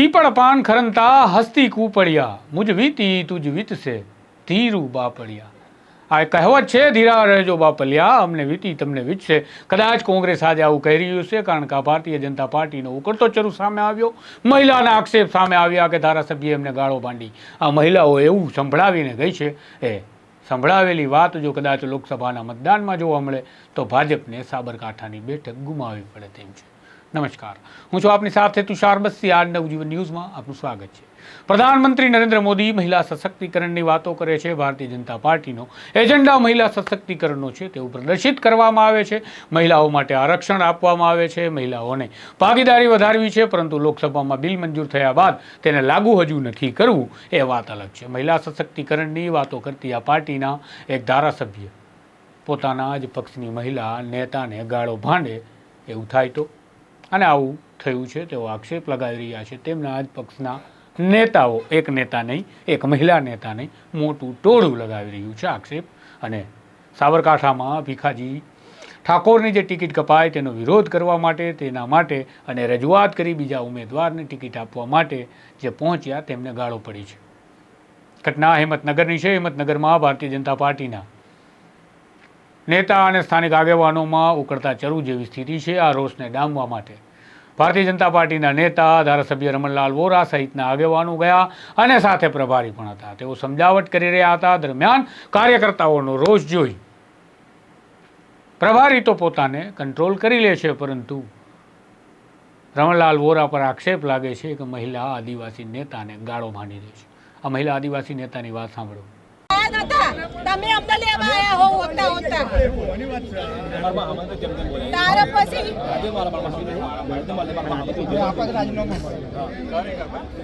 પીપળ પાન ખરંતા હસ્તી કૂપડિયા, મુજ વીતી તુજ વીતશે ધીરુ બાપડિયા. આ કહેવત છે, ધીરા રહેજો બાપલિયા, અમને વીતી તમને વીતશે. કદાચ કોંગ્રેસ આજે આવું કહી રહ્યું છે કારણ કે આ ભારતીય જનતા પાર્ટીનો ઉકળતો ચરુ સામે આવ્યો. મહિલાના આક્ષેપ સામે આવ્યા કે ધારાસભ્યએ એમને ગાળો બાંધી. આ મહિલાઓ એવું સંભળાવીને ગઈ છે. એ સંભળાવેલી વાત જો કદાચ લોકસભાના મતદાનમાં જોવા મળે, તો ભાજપને સાબરકાંઠાની બેઠક ગુમાવવી પડે તેમ છે. નમસ્કાર. હું છું આપની સાથે તુષાર બસ્સી. આર નવજીવન ન્યૂઝમાં આપનું સ્વાગત છે. પ્રધાનમંત્રી નરેન્દ્ર મોદી મહિલા સશક્તિકરણની વાતો કરે છે. ભારતીય જનતા પાર્ટીનો એજન્ડા મહિલા સશક્તિકરણનો છે. તેવું પ્રદર્શિત કરવામાં આવે છે. મહિલાઓ માટે આરક્ષણ આપવામાં આવે છે. મહિલાઓને ભાગીદારી વધારવી છે. પરંતુ લોકસભામાં બિલ મંજૂર થયા બાદ તેને લાગુ હજુ નથી કરવું એ વાત અલગ છે. મહિલા સશક્તિકરણની વાતો કરતી આ પાર્ટીના એક ધારાસભ્ય પોતાના જ પક્ષની મહિલા નેતાને ગાળો ભાંડે એવું થાય તો? અને આવું થયું છે, તેઓ આક્ષેપ લગાવી રહ્યા છે. તેમના જ પક્ષના નેતાઓ, એક નેતા નહીં, એક મહિલા નેતા નહીં, મોટું ટોળું લગાવી રહ્યું છે આક્ષેપ. અને સાબરકાંઠામાં ભીખાજી ઠાકોરની જે ટિકિટ કપાય તેનો વિરોધ કરવા માટે, તેના માટે અને રજૂઆત કરી બીજા ઉમેદવારને ટિકિટ આપવા માટે જે પહોંચ્યા, તેમને ગાળો પડી છે. ઘટના હિંમતનગરની છે. હિંમતનગરમાં ભારતીય જનતા પાર્ટીના નેતા અને સ્થાનિક આગેવાનોમાં ઉકળતા ચરુ જેવી સ્થિતિ છે. આ રોષને ડામવા માટે ભારતીય જનતા પાર્ટીના નેતા, ધારાસભ્ય રમણલાલ વોરા સહિતના આગેવાનો ગયા અને સાથે પ્રભારી પણ હતા. તેઓ સમજાવટ કરી રહ્યા હતા. દરમિયાન કાર્યકર્તાઓનો રોષ જોઈ પ્રભારી તો પોતાને કંટ્રોલ કરી લે છે, પરંતુ રમણલાલ વોરા પર આક્ષેપ લાગે છે કે મહિલા આદિવાસી નેતાને ગાળો માંડી દે છે. આ મહિલા આદિવાસી નેતાની વાત સાંભળો. આયા નતા તમે અમને લેવા આયા હો હોતા હોતા તારે પછી?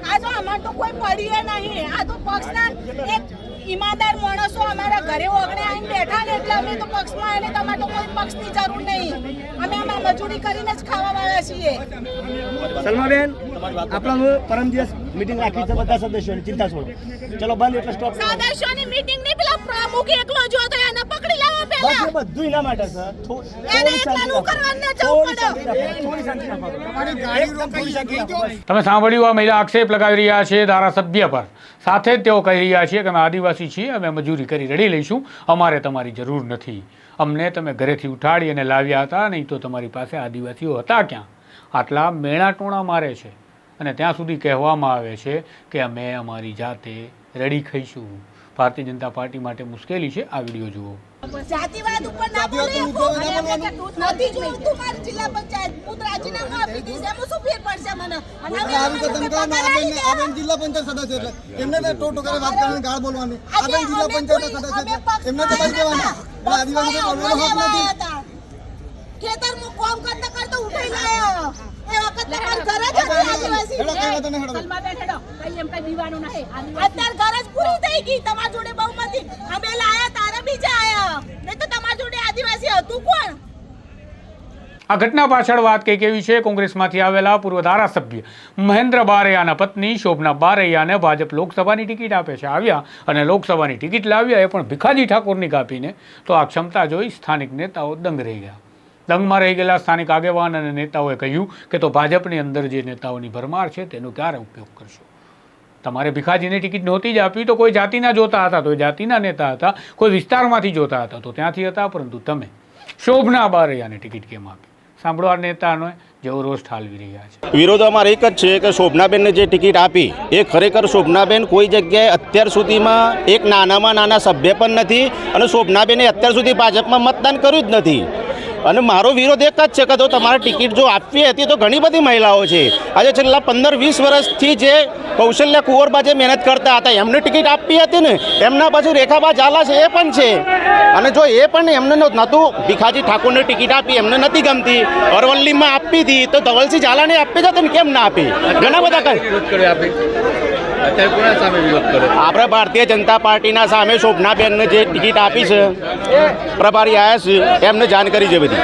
આ જો અમાર તો કોઈ પડીએ નહીં. આ તો પક્ષના એક ઈમાનદાર માણસો અમારા ઘરે ઓગણે આવીને બેઠા ને એટલે અમે તો પક્ષમાં અને તમારે કોઈ પક્ષની જરૂર નહીં. અમે અમારા મજૂરી કરીને જ ખાવા વાળા છીએ. સલમાબેન આપણા પરમ દિવસ મીટિંગ રાખી છે બધા સદસ્યોની ચિંતા છોડો. ચલો બંધ એટલે સ્ટોપ સદસ્યોની મીટિંગની પેલા પ્રમુખ એકલો જો તો એને પકડી બસ એ બધું એના માટે થોડી શાંતિ. તમે સાંભળ્યું આ મહિલા આક્ષેપ લગાવી રહ્યા છે ધારાસભ્ય પર. સાથે જ તેઓ કહી રહ્યા છે કે અમે આદિવાસી છીએ અમે મજૂરી કરી રડી લઈશું. અમારે તમારી જરૂર નથી. અમને તમે ઘરેથી ઉઠાડી અને લાવ્યા હતા નહીં તો તમારી પાસે આદિવાસીઓ હતા ક્યાં? આટલા મેણા ટોણા મારે છે. અને ત્યાં સુધી કહેવામાં આવે છે કે અમે અમારી જાતે રડી ખાઈશું. ભારતીય જનતા પાર્ટી માટે મુશ્કેલી છે. આ વીડિયો જુઓ. જાતિવાદ ઉપર ના નથી મારી જિલ્લા પંચાયત. હું રાજીનામું આપી દઈશ. એમાં શું ફેર પડશે મને? અને અમે આવી તો તમે કહો ને આ બેન આ બેન જિલ્લા પંચાયત સદસ્ય એટલે. એમને તો ટોટો કરે વાત કરવાની ગાળ બોલવાની. આ બેન જિલ્લા પંચાયત સદસ્ય એટલે એમને તો કહી દેવાના આદિવાસી કોઈ બોલવાનો હક નથી. ખેતર કોમ કરતા કરતા ઉઠાઈ લાયા એ વખત તમાર ઘર જ હતી આદિવાસી હેડો કઈ વાતો નહીં હેડો. સલમાબેન હેડો. કઈ એમ કઈ દીવાનું નહીં અત્યાર ઘર જ પૂરી થઈ ગઈ તમાર જોડે બહુમતી. અમે લાયા તારા બીજા આયા નહીં તો તમાર જોડે આદિવાસી હતું કોણ? આ ઘટના પાછળ વાત કંઈક એવી છે કોંગ્રેસમાંથી આવેલા પૂર્વ ધારાસભ્ય મહેન્દ્ર બારૈયાના પત્ની શોભના બારૈયાને ભાજપ લોકસભાની ટિકિટ આપે છે. આવ્યા અને લોકસભાની ટિકિટ લાવ્યા એ પણ ભીખાજી ઠાકોરની કાપીને. તો આ ક્ષમતા જોઈ સ્થાનિક નેતાઓ દંગ રહી ગયા. દંગમાં રહી ગયેલા સ્થાનિક આગેવાન અને નેતાઓએ કહ્યું કે તો ભાજપની અંદર જે નેતાઓની ભરમાર છે તેનો ક્યારે ઉપયોગ કરશો? તમારે ભીખાજીને ટિકિટ નહોતી જ આપી તો કોઈ જાતિના જોતા હતા, તો એ જાતિના નેતા હતા, કોઈ વિસ્તારમાંથી જોતા હતા, તો ત્યાંથી હતા, પરંતુ તમે શોભના બારૈયાને ટિકિટ કેમ આપી? સાંભળો આ નેતાનો જેવો રોષ ઠાલવી રહ્યા છે. વિરોધ અમારે એક જ છે કે શોભનાબેનને જે ટિકિટ આપી, એ ખરેખર શોભનાબેન કોઈ જગ્યાએ અત્યાર સુધીમાં એક નાનામાં નાના સભ્ય પણ નથી અને શોભનાબેને અત્યાર સુધી ભાજપમાં મતદાન કર્યું જ નથી. અને મારો વિરોધ એક જ છે કે જો તમારે ટિકિટ જો આપવી હતી તો ઘણી બધી મહિલાઓ છે. આજે છેલ્લા પંદર વીસ વર્ષથી જે કૌશલ્ય કુંવરબા જે મહેનત કરતા હતા, એમને ટિકિટ આપવી હતી ને, એમના બાજુ રેખાબા ઝાલા છે, એ પણ છે. અને જો એ પણ એમને નહોતું, ભીખાજી ઠાકોરને ટિકિટ આપી, એમને નથી ગમતી. અરવલ્લીમાં આપી હતી તો ધવલસિંહ ઝાલાને આપી જતો ને કેમ ના આપી? ઘણા બધા અત્યારે કોના સામે વિરોધ કરે? આપણે ભારતીય જનતા પાર્ટીના સામે શોભનાબેનને જે ટિકિટ આપી છે, પ્રભારી આવ્યા છે, એમને જાણ કરી છે બધી.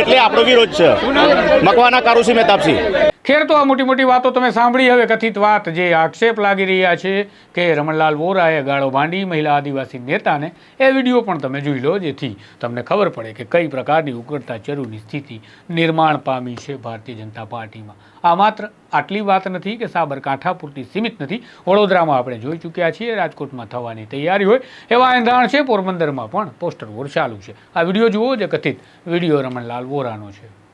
એટલે આપણો વિરોધ છે. મકવાના કારુસી મહેતાબસિંહ. ખેર તો આ મોટી મોટી વાતો તમે સાંભળી હવે કથિત વાત જે આક્ષેપ લાગી રહ્યા છે કે રમણલાલ વોરાએ ગાળો ભાંડી મહિલા આદિવાસી નેતાને. એ વીડિયો પણ તમે જોઈ લો, જેથી તમને ખબર પડે કે કઈ પ્રકારની ઉકળતા ચરુની સ્થિતિ નિર્માણ પામી છે ભારતીય જનતા પાર્ટીમાં. આ માત્ર આટલી વાત નથી કે સાબરકાંઠા પૂરતી સીમિત નથી. વડોદરામાં આપણે જોઈ ચૂક્યા છીએ, રાજકોટમાં થવાની તૈયારી હોય એવા એંધાણ છે, પોરબંદરમાં પણ પોસ્ટર વોર ચાલુ છે. આ વીડિયો જુઓ જે કથિત વીડિયો રમણલાલ વોરાનો છે.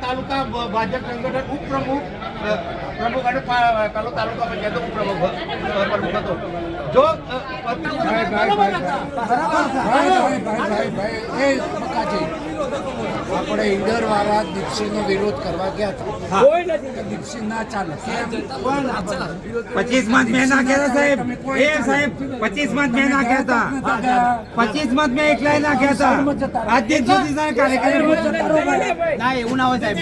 તાલુકા ભાજપ સંગઠન ઉપપ્રમુખ પ્રમુખ અને કાલો તાલુકા પંચાયત ઉપપ્રમુખ પ્રમુખ હતો. જો અ, આપણે ઈડર વાળા દીપસિંહનો વિરોધ કરવા ગયા હતા. દીપસિંહ ના ચાલે. પચીસ મત મેં નાખ્યા હતા સાહેબ. એ સાહેબ પચીસ મત મેં નાખ્યા હતા. પચીસ મત મેં એકલા નાખ્યા હતા. આજે સાહેબ કાર્યક્રમ ના એવું ના હોય સાહેબ.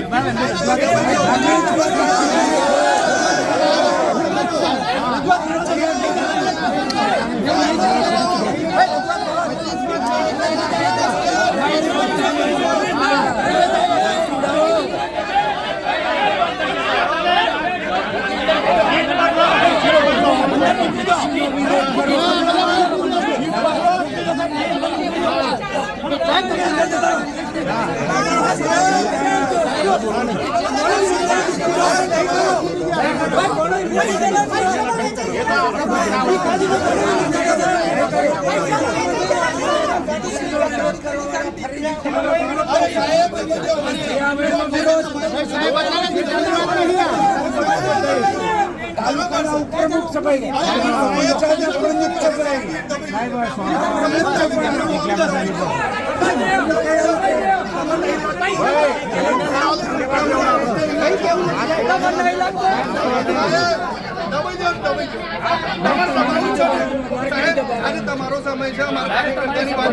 સાહેબ તાલુકાના ઉપપ્રમુખ સભાઈ પ્રમુખ સભાઈ તમારો સમય છે અમારા કાર્યકર્તાની વાત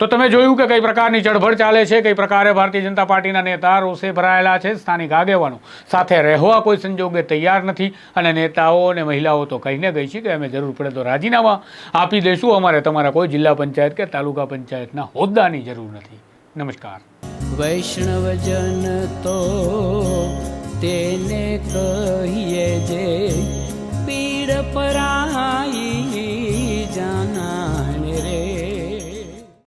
તો તમે જોયું કે કઈ પ્રકારની ચળભળ ચાલે છે? કઈ પ્રકારે ભારતીય જનતા પાર્ટીના નેતા રોષે ભરાયેલા છે સ્થાનિક આગેવાનો? સાથે રહેવા કોઈ સંજોગે તૈયાર નથી અને નેતાઓ અને મહિલાઓ તો કહીને ગઈ છે કે અમે જરૂર પડે તો રાજીનામા આપી દઈશું અમારે તમારા કોઈ જિલ્લા પંચાયત કે તાલુકા પંચાયતના હોદ્દાની જરૂર નથી. નમસ્કાર. વૈષ્ણવજન તો તેને કહીએ જે પીડ પરાઈ